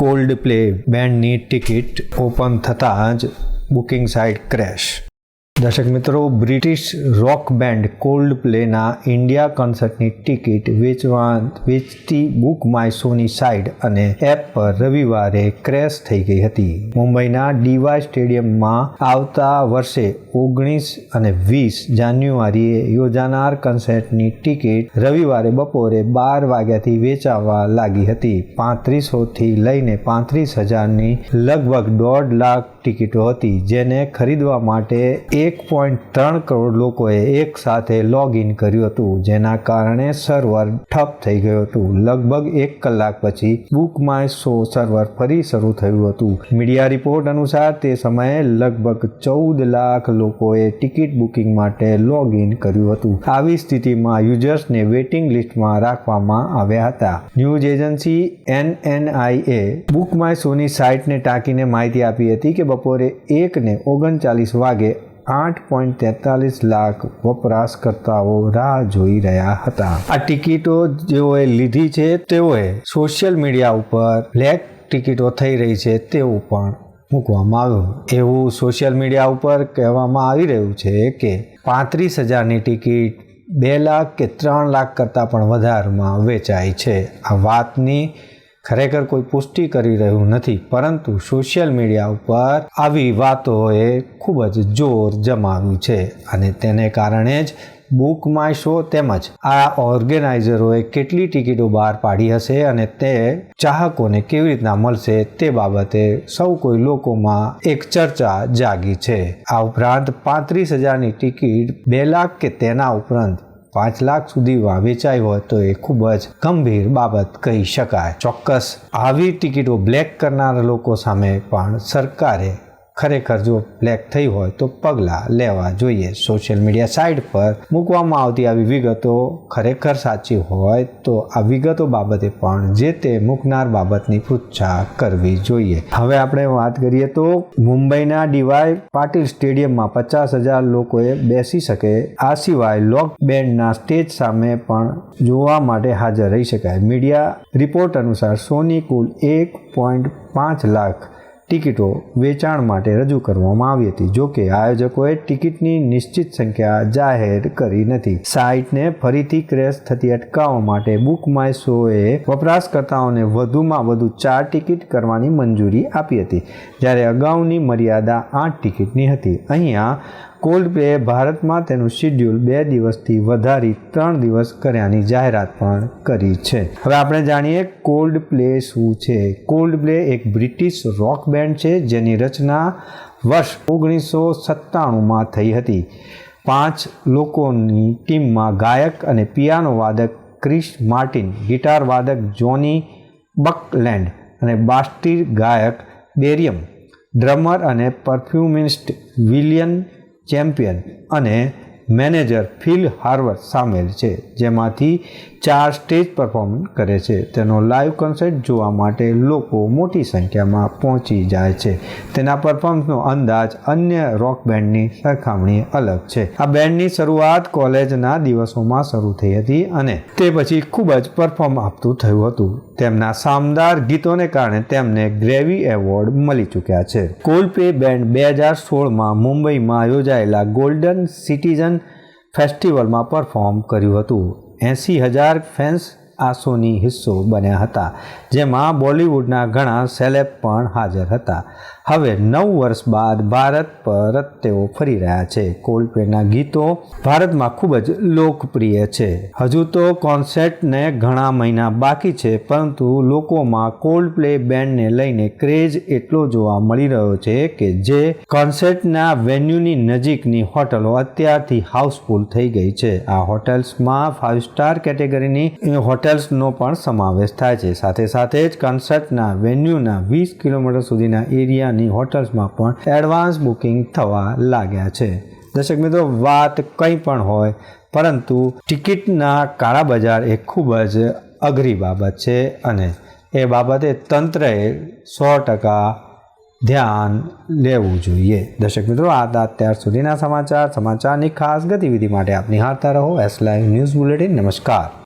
Cold play બેન્ડની ticket open થતાં જ બુકિંગ સાઇટ ક્રેશ. દર્શક મિત્રો, બ્રિટિશ રોક બેન્ડ કોલ્ડ પ્લેના ઇન્ડિયા કોન્સર્ટની ટિકિટ વેચવા વેચતી બુક માય શોની સાઇટ અને એપ પર રવિવારે ક્રેશ થઈ ગઈ હતી. મુંબઈના ડીવાય સ્ટેડિયમમાં આવતા વર્ષે ઓગણીસ અને વીસ જાન્યુઆરીએ યોજાનાર કન્સર્ટની ટિકિટ રવિવારે બપોરે બાર વાગ્યાથી વેચાવા લાગી હતી. પાંત્રીસોથી લઈને પાંત્રીસ હજારની લગભગ દોઢ લાખ ટિકિટો હતી, જેને ખરીદવા માટે એક પોઈન્ટ ત્રણ કરોડ લોકોએ એક સાથે લોગ ઇન કર્યું હતું, જેના કારણે સર્વર ઠપ થઈ ગયું હતું. લગભગ એક કલાક પછી બુક માય શો સર્વર ફરી શરૂ થયું હતું. મીડિયા રિપોર્ટ અનુસાર તે સમયે લગભગ ચૌદ લાખ લોકોએ ટિકિટ બુકિંગ માટે લોગ ઇન કર્યું હતું. આવી સ્થિતિમાં યુઝર્સને વેઇટિંગ લિસ્ટમાં રાખવામાં આવ્યા હતા. ન્યૂઝ એજન્સી એનએનઆઈએ બુક માય શોની સાઇટને ટાંકીને માહિતી આપી હતી કે બપોરે એકને ઓગણચાલીસ વાગે આઠ પોઈન્ટ તેતાલીસ લાખ વપરાશકર્તાઓ રાહ જોઈ રહ્યા હતા. આ ટિકિટો જેઓએ લીધી છે, તેઓએ સોશિયલ મીડિયા ઉપર બ્લેક ટિકિટો થઈ રહી છે તેવું પણ મૂકવામાં આવ્યું. એવું સોશિયલ મીડિયા ઉપર કહેવામાં આવી રહ્યું છે કે પાંત્રીસ હજારની ટિકિટ બે લાખ કે ત્રણ લાખ કરતાં પણ વધારમાં વેચાય છે. આ વાતની ખરેખર કોઈ પુષ્ટિ કરી રહ્યું નથી, પરંતુ સોશિયલ મીડિયા ઉપર આવી વાતોએ ખૂબ જ જોર જમાવ્યું છે અને તેને કારણે જ બુક માય શો તેમજ આ ઓર્ગેનાઇઝરોએ કેટલી ટિકિટો બહાર પાડી હશે અને તે ચાહકોને કેવી રીતના મળશે તે બાબતે સૌ કોઈ લોકોમાં એક ચર્ચા જાગી છે. આ ઉપરાંત પાંત્રીસ હજારની ટિકિટ બે લાખ કે તેના ઉપરાંત પાંચ લાખ સુધી વેચાઈ હોય તો એ ખૂબ જ ગંભીર બાબત કહી શકાય. ચોક્કસ આવી ટિકિટો બ્લેક કરનારા લોકો સામે પણ સરકારે ખરેખર જો બ્લેક થઈ હોય તો પગલાં લેવા જોઈએ. સોશિયલ મીડિયા સાઇટ પર મૂકવામાં આવતી આવી વિગતો ખરેખર સાચી હોય તો આ વિગતો બાબતે પણ જે તે મૂકનાર બાબતની પૂછા કરવી જોઈએ. હવે આપણે વાત કરીએ તો મુંબઈના ડીવાય પાટીલ સ્ટેડિયમમાં પચાસ હજાર લોકોએ બેસી શકે આ સિવાય લોક બેન્ડના સ્ટેજ સામે પણ જોવા માટે હાજર રહી શકાય. મીડિયા રિપોર્ટ અનુસાર સોની કુલ એક પોઈન્ટ પાંચ લાખ ટિકિટો વેચાણ માટે રજૂ કરવામાં આવી હતી જોકે આયોજકોએ ટિકિટની નિશ્ચિત સંખ્યા જાહેર કરી નથી. સાઇટને ફરીથી ક્રેશ થતી અટકાવવા માટે બુક માય શોએ વપરાશકર્તાઓને વધુમાં વધુ ચાર ટિકિટ કરવાની મંજૂરી આપી હતી, જ્યારે અગાઉની મર્યાદા આઠ ટિકિટની હતી. અહીંયા કોલ્ડ પ્લેએ ભારતમાં તેનું શિડ્યુલ બે દિવસથી વધારી ત્રણ દિવસ કર્યાની જાહેરાત પણ કરી છે. હવે આપણે જાણીએ કોલ્ડ પ્લે શું છે. કોલ્ડ પ્લે એક બ્રિટિશ રોક બેન્ડ છે જેની રચના વર્ષ ઓગણીસો સત્તાણુંમાં થઈ હતી. પાંચ લોકોની ટીમમાં ગાયક અને પિયાનો વાદક ક્રિસ માર્ટિન, ગિટાર વાદક જોની બકલેન્ડ અને બાસ્ટીર ગાયક ડેરિયમ, ડ્રમર અને પરફ્યુમિસ્ટ વિલિયન ચેમ્પિયન. અને મેનેજર ફિલ હાર્વર સામેલ છે, જેમાંથી ચાર સ્ટેજ પરફોર્મન્સ કરે છે. તેનો લાઈવ કોન્સર્ટ જોવા માટે લોકો મોટી સંખ્યામાં પહોંચી જાય છે. તેના પરફોર્મન્સનો અંદાજ અન્ય રોક બેન્ડની સરખામણીએ અલગ છે. આ બેન્ડની શરૂઆત કોલેજના દિવસોમાં શરૂ થઈ હતી અને તે પછી ખૂબ જ પરફોર્મ આપતું થયું હતું. તેમના શાનદાર ગીતોને કારણે તેમને ગ્રેવી એવોર્ડ મળી ચૂક્યા છે. કોલ્ડ પ્લે બેન્ડ બે હજાર સોળમાં મુંબઈમાં યોજાયેલા ગોલ્ડન સિટીઝન ફેસ્ટિવલમાં પરફોર્મ કર્યું હતું. એંસી હજાર ફેન્સ આ શોની હિસ્સો બન્યા હતા, જેમાં બોલિવૂડના ઘણા સેલેબ પણ હાજર હતા. હવે નવ વર્ષ બાદ ભારત પરત તેઓ ફરી રહ્યા છે. કોલ્ડ પ્લેના ગીતો ભારતમાં ખૂબ જ લોકપ્રિય છે. હજુ તો કોન્સર્ટને ઘણા મહિના બાકી છે, પરંતુ લોકોમાં કોલ્ડ પ્લે બેન્ડને લઈને ક્રેઝ એટલો જોવા મળી રહ્યો છે કે જે કોન્સર્ટના વેન્યુની નજીકની હોટલો અત્યારથી હાઉસફુલ થઈ ગઈ છે. આ હોટેલ્સમાં ફાઇવ સ્ટાર કેટેગરીની હોટેલ્સનો પણ સમાવેશ થાય છે. સાથે સાથે જ કોન્સર્ટના વેન્યુના વીસ કિલોમીટર સુધીના એરિયાની હોટલ્સમાં પણ એડવાન્સ બુકિંગ થવા લાગ્યા છે. દર્શક મિત્રો, વાત કંઈ પણ હોય, પરંતુ ટિકિટના કાળા બજાર એ ખૂબ જ અઘરી બાબત છે અને એ બાબતે તંત્રએ સો ટકા ધ્યાન લેવું જોઈએ. દર્શક મિત્રો, આ અત્યાર સુધીના સમાચાર. સમાચારની ખાસ ગતિવિધિ માટે આપ નિહાળતા રહો. એસ લાઈવ ન્યૂઝ બુલેટિન નમસ્કાર.